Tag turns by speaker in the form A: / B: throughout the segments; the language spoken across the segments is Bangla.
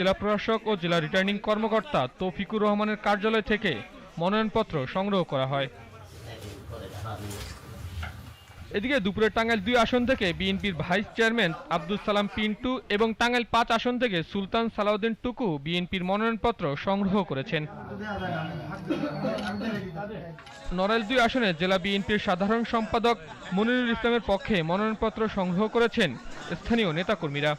A: জেলা প্রশাসক ও জেলা রিটার্নিং কর্মকর্তা তৌফিকুর রহমানের কার্যালয় থেকে মনোনয়নপত্র সংগ্রহ করা হয়। এদিকে দুপুরে টাঙ্গাইল দুই আসন থেকে বিএনপির ভাইস চেয়ারম্যান আব্দুল সালাম পিন্টু এবং টাঙ্গাইল পাঁচ আসন থেকে সুলতান সালাউদ্দিন টুকু বিএনপির মনোনয়নপত্র সংগ্রহ করেছেন। নড়াইল দুই আসনে জেলা বিএনপির সাধারণ সম্পাদক মনিরুল ইসলামের পক্ষে মনোনয়নপত্র সংগ্রহ করেছেন স্থানীয় নেতাকর্মীরা।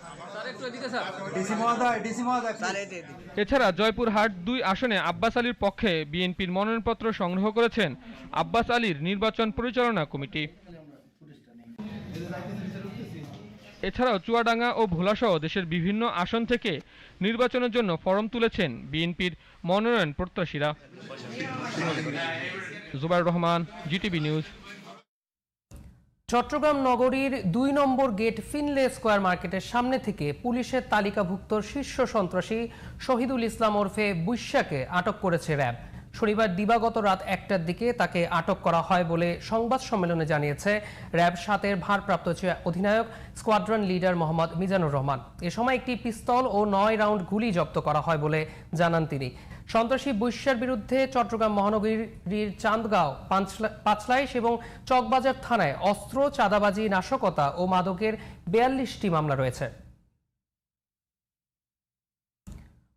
A: এছাড়া জয়পুরহাট দুই আসনে আব্বাস আলীর পক্ষে বিএনপির মনোনয়নপত্র সংগ্রহ করেছেন আব্বাস আলীর নির্বাচন পরিচালনা কমিটি। এছাড়াও চুয়াডাঙ্গা ও ভোলাসহ দেশের বিভিন্ন আসন থেকে নির্বাচনের জন্য ফরম তুলেছেন বিএনপির মনোনয়ন প্রত্যাশীরা। Zubair Rahman GTV news.
B: Chittagong নগরীর দুই নম্বর গেট ফিনলে স্কোয়ার মার্কেটের সামনে থেকে পুলিশের তালিকাভুক্ত শীর্ষ সন্ত্রাসী শহীদুল ইসলাম ওরফে বুইশাকে আটক করেছে র্যাব। শনিবার দিবাগত রাত একটার দিকে তাকে আটক করা হয় বলে সংবাদ সম্মেলনে জানিয়েছে র্যাব সাতের ভারপ্রাপ্ত অধিনায়ক, স্কোয়াড্রন লিডার মোহাম্মদ মিজানুর রহমান। এ সময় একটি পিস্তল ও নয় রাউন্ড গুলি জব্দ করা হয় বলে জানান তিনি। সন্ত্রাসী বৈশ্যার বিরুদ্ধে চট্টগ্রাম মহানগরীর চান্দগাঁও, পাঁচলা- পাঁচলাইশ এবং চকবাজার থানায় অস্ত্র, চাঁদাবাজি, নাশকতা ও মাদকের বিয়াল্লিশটি মামলা রয়েছে।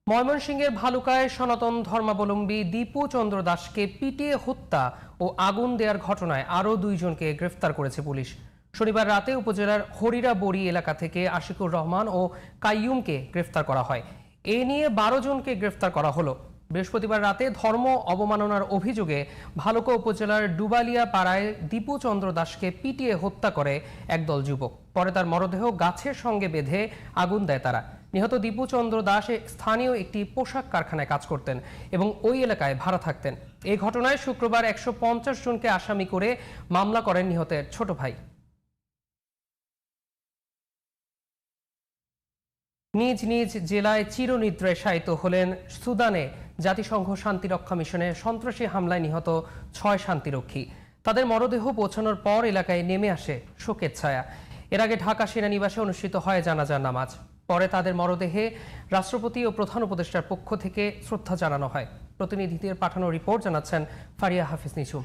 B: ময়মনসিংহের ভালুকায় সনাতন ধর্মাবলম্বী দীপু চন্দ্র দাসকে পিটিয়ে হত্যা ও আগুন দেওয়ার ঘটনায় আরও দুইজনকে গ্রেফতার করেছে পুলিশ। শনিবার রাতে উপজেলার হরিরা বড়ি এলাকা থেকে আশিকুর রহমান ও কাইয়ুমকে গ্রেফতার করা হয়। এ নিয়ে বারো জনকে গ্রেফতার করা হলো। বৃহস্পতিবার রাতে ধর্ম অবমাননার অভিযোগে ভালুকা উপজেলার ডুবালিয়া পাড়ায় দীপু চন্দ্র দাসকে পিটিয়ে হত্যা করে একদল যুবক। পরে তার মরদেহ গাছের সঙ্গে বেঁধে আগুন দেয় তারা। নিহত দীপু চন্দ্র দাস স্থানীয় একটি পোশাক কারখানায় কাজ করতেন এবং ওই এলাকায় ভাড়া থাকতেন। এই ঘটনায় শুক্রবার একশো পঞ্চাশ জনকে আসামি করে মামলা করেন নিহতের ছোট ভাই। নিজ নিজ জেলায় চিরনিদ্রায় শায়িত হলেন সুদানে জাতিসংঘ শান্তিরক্ষা মিশনে সন্ত্রাসী হামলায় নিহত ছয় শান্তিরক্ষী। তাদের মরদেহ পৌঁছানোর পর এলাকায় নেমে আসে শোকের ছায়া। এর আগে ঢাকা সেনানিবাসে অনুষ্ঠিত হয় জানাজার নামাজ। পরে তাদের মরদেহে রাষ্ট্রপতি ও প্রধান উপদেষ্টার পক্ষ থেকে শ্রদ্ধা জানানো হয়। প্রতিনিধিদের পাঠানো রিপোর্ট জানাচ্ছেন ফারিয়া হাফিজ নিঝুম।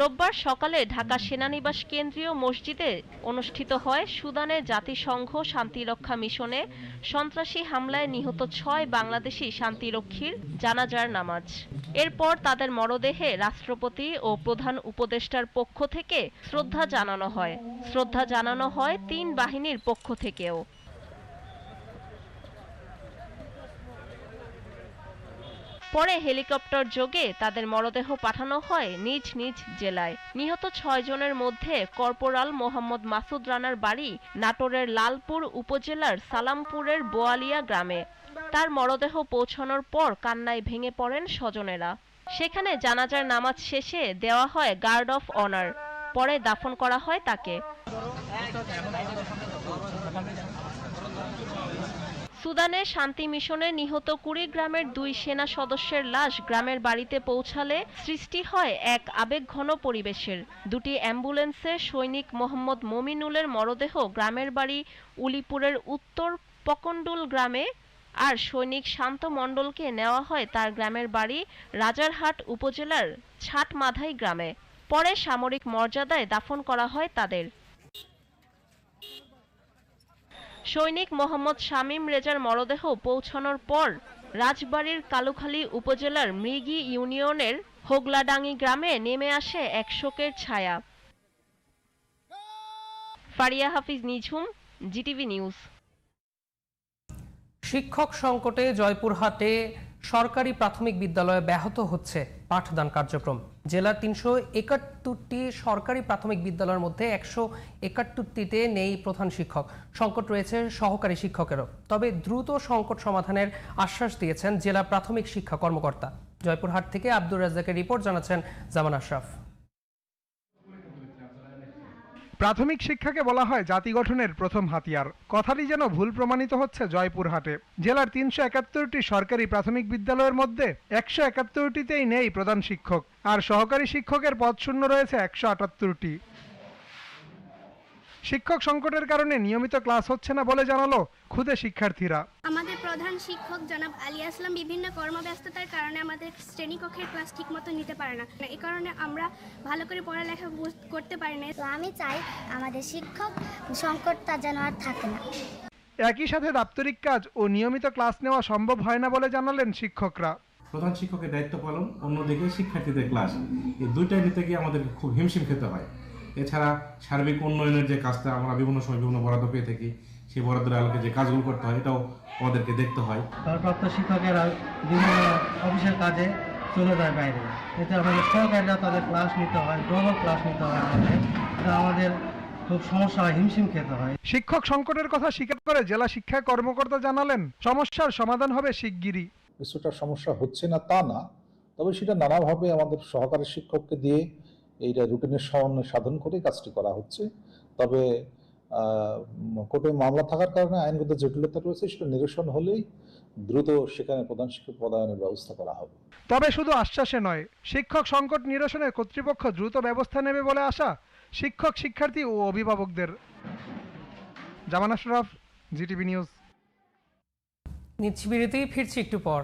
C: রোববার সকালে ঢাকা সেনানিবাস কেন্দ্রীয় মসজিদে অনুষ্ঠিত হয় সুদানে জাতিসংঘ শান্তিরক্ষা মিশনে সন্ত্রাসী হামলায় নিহত ছয় বাংলাদেশি শান্তিরক্ষীর জানাজার নামাজ। এরপর তাদের মরদেহে রাষ্ট্রপতি ও প্রধান উপদেষ্টার পক্ষ থেকে শ্রদ্ধা জানানো হয়। শ্রদ্ধা জানানো হয় তিন বাহিনীর পক্ষ থেকেও। পরে হেলিকপ্টার যোগে তাদের মরদেহ পাঠানো হয় নিজ নিজ জেলায়। নিহত ছয় জনের মধ্যে কর্পোরাল মোহাম্মদ মাসুদ রানার বাড়ি নাটোরের লালপুর উপজেলার সালামপুরের বোয়ালিয়া গ্রামে। তার মরদেহ পৌঁছানোর পর কান্নায় ভেঙে পড়েন স্বজনেরা। সেখানে জানাজার নামাজ শেষে দেওয়া হয় গার্ড অফ অনার। পরে দাফন করা হয় তাকে। সুদানে শান্তি মিশনে নিহত কুড়িগ্রামের দুই সেনা সদস্যের লাশ গ্রামের বাড়িতে পৌঁছালে সৃষ্টি হয় এক আবেগঘন পরিবেশের। দুটি অ্যাম্বুলেন্সে সৈনিক মোহাম্মদ মমিনুলের মরদেহ গ্রামের বাড়ি উলিপুরের উত্তর পকন্ডুল গ্রামে আর সৈনিক শান্ত মণ্ডলকে নেওয়া হয় তার গ্রামের বাড়ি রাজারহাট উপজেলার ছাটমাধাই গ্রামে। পরে সামরিক মর্যাদায় দাফন করা হয় তাদের। সৈনিক মোহাম্মদ শামীম রেজার মরদেহ পৌঁছানোর পর রাজবাড়ির কালুখালী উপজেলার মৃগী ইউনিয়নের হোগলাডাঙ্গি গ্রামে নেমে আসে এক শোকের ছায়া। Faria Hafiz Nijhum, GTV news.
B: শিক্ষক সংকটে জয়পুরহাটে সরকারি প্রাথমিক বিদ্যালয়ে ব্যাহত হচ্ছে পাঠদান কার্যক্রম। জেলার তিনশো একাত্তরটি সরকারি প্রাথমিক বিদ্যালয়ের মধ্যে একশো একাত্তরটিতে নেই প্রধান শিক্ষক। সংকট রয়েছে সহকারী শিক্ষকেরও। তবে দ্রুত সংকট সমাধানের আশ্বাস দিয়েছেন জেলা প্রাথমিক শিক্ষা কর্মকর্তা। জয়পুরহাট থেকে আব্দুর রাজ্জাকের রিপোর্ট জানাচ্ছেন জামান আশরাফ।
D: প্রাথমিক শিক্ষাকে বলা হয় জাতি গঠনের প্রথম হাতিয়ার। কথাটি যেন ভুল প্রমাণিত হচ্ছে জয়পুরহাটে। জেলার তিনশো একাত্তরটি সরকারি প্রাথমিক বিদ্যালয়ের মধ্যে একশো একাত্তরটিতেই নেই প্রধান শিক্ষক। আর সহকারী শিক্ষকের পদ শূন্য রয়েছে একশো আটাত্তরটি। শিক্ষক সংকটের কারণে নিয়মিত ক্লাস হচ্ছে না বলে জানালো খুদে শিক্ষার্থীরা।
E: আমাদের প্রধান শিক্ষক জনাব আলী আসলাম বিভিন্ন কর্মব্যস্ততার কারণে আমাদের শ্রেণীকক্ষের ক্লাস ঠিকমতো নিতে পারে না। এই কারণে আমরা ভালো করে পড়ালেখা করতে পারি না।
F: তো আমি চাই আমাদের শিক্ষক সংকটটা যেন আর থাকে না।
D: একই সাথে দাপ্তরিক কাজ ও নিয়মিত ক্লাস নেওয়া সম্ভব হয় না বলে জানালেন শিক্ষকরা।
G: প্রধান শিক্ষকের দায়িত্ব পালন অন্যদিকে শিক্ষার্থীদের ক্লাস। এই দুইটাই নিতে গিয়ে আমাদের খুব হিমশিম খেতে হয়। এছাড়া সার্বিক উন্নয়নের যে কাজটা আমরা বিভিন্ন সময় বিভিন্ন বরাদ্দ পেয়ে থাকি সেই বরাদ্দের আলোকে যে কাজগুলো করতে হয় এটাও আমাদেরকে দেখতে হয়।
H: ভারপ্রাপ্ত শিক্ষকেরা বিভিন্ন অফিসের কাজে চলে যায় বাইরে। এতে আমাদের সহকারীরা তাদের ক্লাস নিতে হয় ডবল ক্লাস নিতে হয় আমাদের। আমাদের খুব সমস্যা হয় হিমশিম খেতে হয়।
D: শিক্ষক সংকটের কথা স্বীকার করে জেলা শিক্ষা কর্মকর্তা জানালেন সমস্যার সমাধান হবে শিগগিরই।
I: কিছুটা সমস্যা হচ্ছে না তা না। তবে সেটা নানাভাবে আমাদের সহকারী শিক্ষককে দিয়ে এইটা রুটিনের সমন্বয় সাধন করে কাজটি করা হচ্ছে। তবে কোর্টে মামলা থাকার কারণে আইনগত জটিলতা রয়েছে সেটা নিরসন হলেই দ্রুত সেখানে প্রধান শিক্ষক পদায়নের ব্যবস্থা করা হবে।
D: তবে শুধু আশ্বাসে নয় শিক্ষক সংকট নিরসনে কর্তৃপক্ষ দ্রুত ব্যবস্থা নেবে বলে আশা শিক্ষক শিক্ষার্থী ও অভিভাবকদের। Zaman Ashraf GTV news.
B: নিচ্ছি বিরতি ফিরছি একটু পর।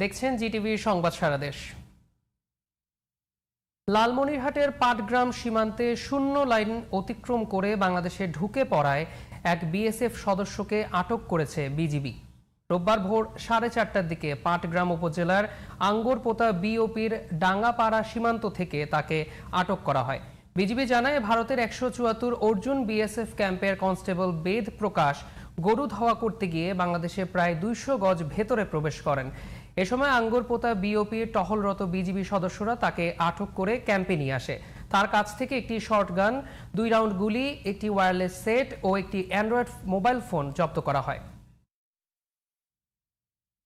B: দেখছেন জিটিভির সংবাদ সারা দেশ। লালমনিরহাটের পাটগ্রাম সীমান্তে শূন্য লাইন অতিক্রম করে বাংলাদেশে ঢুকে পড়ায় এক বিএসএফ সদস্যকে আটক করেছে বিজিবি। রোববার ভোর সাড়ে চারটার দিকে পাটগ্রাম উপজেলার আঙ্গরপোতা বিওপির ডাঙ্গাপাড়া সীমান্ত থেকে তাকে আটক করা হয়। বিজিবি জানায়, ভারতের একশো চুয়াত্তর অর্জুন বিএসএফ ক্যাম্পের কনস্টেবল বেদ প্রকাশ গরু ধাওয়া করতে গিয়ে বাংলাদেশে প্রায় দুইশো গজ ভেতরে প্রবেশ করেন। এ সময় আঙ্গরপোতা বিওপির টহলরত বিজিবি সদস্যরা তাকে আটক করে ক্যাম্পে নিয়ে আসে। তার কাছ থেকে একটি শর্টগান দুই রাউন্ড গুলি, একটি ওয়্যারলেস সেট ও একটি অ্যান্ড্রয়েড মোবাইল ফোন জব্দ করা হয়।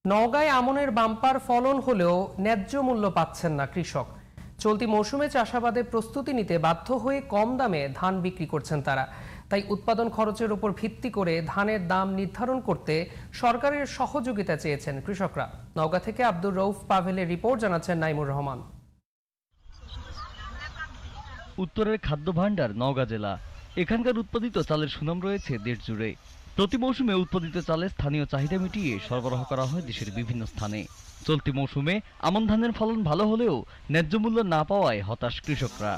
B: নওগাঁয় আমনের বাম্পার ফলন হলেও ন্যায্য মূল্য পাচ্ছেন না কৃষক। চলতি মৌসুমে চাষাবাদে প্রস্তুতি নিতে বাধ্য হয়ে কম দামে ধান বিক্রি করছেন তারা। তাই উৎপাদন খরচের উপর ভিত্তি করে ধানের দাম নির্ধারণ করতে সরকারের সহযোগিতা চেয়েছেন কৃষকরা। নওগাঁ থেকে আব্দুর রৌফ পাভেলের রিপোর্ট জানাচ্ছেন নাইমুর রহমান।
J: উত্তরের খাদ্য ভাণ্ডার নওগাঁ জেলা। এখানকার উৎপাদিত চালের সুনাম রয়েছে দেশ জুড়ে। প্রতি মৌসুমে উৎপাদিত চালের স্থানীয় চাহিদা মিটিয়ে সরবরাহ করা হয় দেশের বিভিন্ন স্থানে। চলতি মৌসুমে আমন ধানের ফলন ভালো হলেও ন্যায্য মূল্য না পাওয়ায় হতাশ কৃষকরা।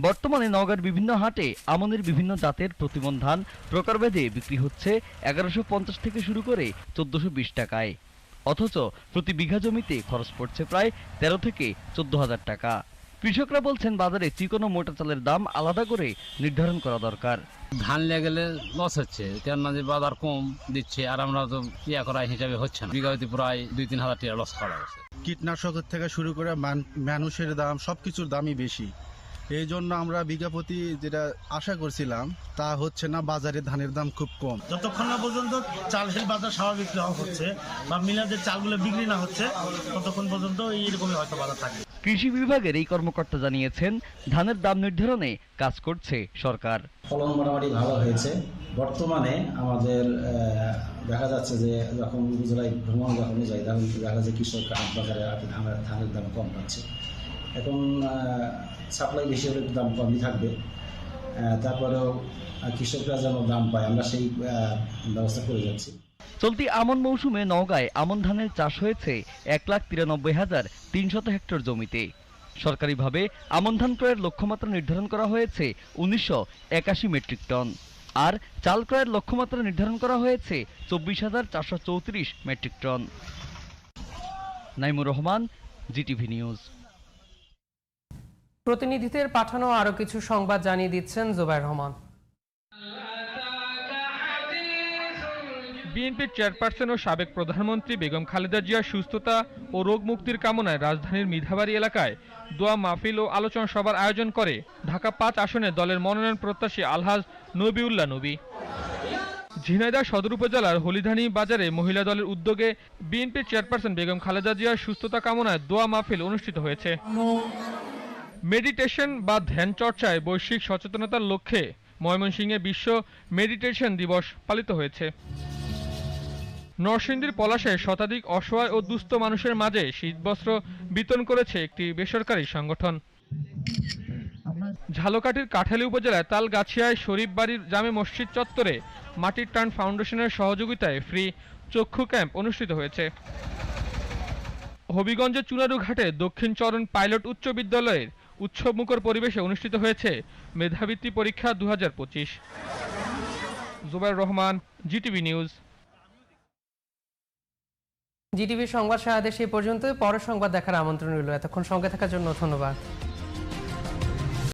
J: বর্তমানে নওগাঁর বিভিন্ন হাটে আমনের বিভিন্ন জাতের প্রতিমন ধান প্রকারভেদে বিক্রি হচ্ছে এগারোশো পঞ্চাশ থেকে শুরু করে চোদ্দশো বিশ টাকায়। অথচ প্রতি বিঘা জমিতে খরচ পড়ছে প্রায় তেরো থেকে চোদ্দ হাজার টাকা। কৃষকরা বলছেন বাজারে চিকন ও মোটা চালের দাম আলাদা করে নির্ধারণ করা দরকার।
K: ধান লেগে গেলে লস হচ্ছে কেননা যে বাজার কম দিচ্ছে আর আমরা তো ইয়া করা হিসাবে হচ্ছে না। বিঘাতে প্রায় দুই তিন হাজার টাকা লস করা হচ্ছে।
L: কীটনাশকের থেকে শুরু করে মান- মানুষের দাম সব কিছুর দামই বেশি। এই জন্য আমরা বিঘা প্রতি যেটা আশা করছিলাম তা হচ্ছে না বাজারে ধানের দাম খুব কম।
M: যতক্ষণ না পর্যন্ত চালের বাজার স্বাভাবিক না হচ্ছে বা মিলাদের চালগুলো বিক্রি না হচ্ছে ততক্ষণ পর্যন্ত এইরকমই হয়তো বাজার থাকবে।
J: কৃষি বিভাগের এই কর্মকর্তা জানিয়েছেন ধানের দাম নির্ধারণে কাজ করছে সরকার।
N: ফলন মোটামুটি ভালো হয়েছে। বর্তমানে আমাদের দেখা যাচ্ছে যে যখন উপজেলায় ভ্রমণ যখন যাই তখন দেখা যাচ্ছে কৃষক হাট বাজারে ধানের দাম কম পাচ্ছে। এখন সাপ্লাই বেশি হলে দাম কমই থাকবে। তারপরেও কৃষকরা যেন দাম পায়, আমরা সেই ব্যবস্থা করে যাচ্ছি।
J: চলতি আমন মৌসুমে নওগাঁয় আমন ধানের চাষ হয়েছে এক লাখ তিরানব্বই হাজার তিনশত হেক্টর জমিতে। সরকারিভাবে আমন ধান ক্রয়ের লক্ষ্যমাত্রা নির্ধারণ করা হয়েছে উনিশশো একাশি মেট্রিক টন। আর চাল ক্রয়ের লক্ষ্যমাত্রা নির্ধারণ করা হয়েছে চব্বিশ হাজার চারশো চৌত্রিশ metric ton. Naimur Rahman, GTV news.
B: প্রতিনিধিদের পাঠানো আরও কিছু সংবাদ জানিয়ে দিচ্ছেন জুবাইর রহমান।
A: বিএনপির চেয়ারপারসন ও সাবেক প্রধানমন্ত্রী বেগম খালেদা জিয়ার সুস্থতা ও রোগ মুক্তির কামনায় রাজধানীর মিধাবাড়ি এলাকায় দোয়া মাহফিল ও আলোচনা সভার আয়োজন করে ঢাকা পাঁচ আসনে দলের মনোনয়ন প্রত্যাশী আলহাজ নবিউল্লাহ নবী। ঝিনাইদহ সদর উপজেলার হলিধানী বাজারে মহিলা দলের উদ্যোগে বিএনপির চেয়ারপারসন বেগম খালেদা জিয়ার সুস্থতা কামনায় দোয়া মাহফিল অনুষ্ঠিত হয়েছে। মেডিটেশন বা ধ্যান চর্চায় বৈশ্বিক সচেতনতার লক্ষ্যে ময়মনসিংহে বিশ্ব মেডিটেশন দিবস পালিত হয়েছে। নরসিংদীর পলাশে শতাধিক অসহায় ও দুস্থ মানুষের মাঝে শীতবস্ত্র বিতরণ করেছে একটি বেসরকারি সংগঠন। ঝালকাঠির কাঠালী উপজেলায় তালগাছিয়ায় শরীফ বাড়ির জামে মসজিদ চত্বরে মাটির টান ফাউন্ডেশনের সহযোগিতায় ফ্রি চক্ষু ক্যাম্প অনুষ্ঠিত হয়েছে। হবিগঞ্জের চুনারু ঘাটে দক্ষিণ চরণ পাইলট উচ্চ বিদ্যালয়ের উৎসবমুখর পরিবেশে অনুষ্ঠিত হয়েছে মেধাবৃত্তি পরীক্ষা দু হাজার পঁচিশ। Zubair Rahman, GTV news.
B: GTV সংবাদ সারা দেশে পর্যন্ত পরের সংবাদ দেখার আমন্ত্রণ রইল। এতক্ষণ সঙ্গে থাকার জন্য ধন্যবাদ।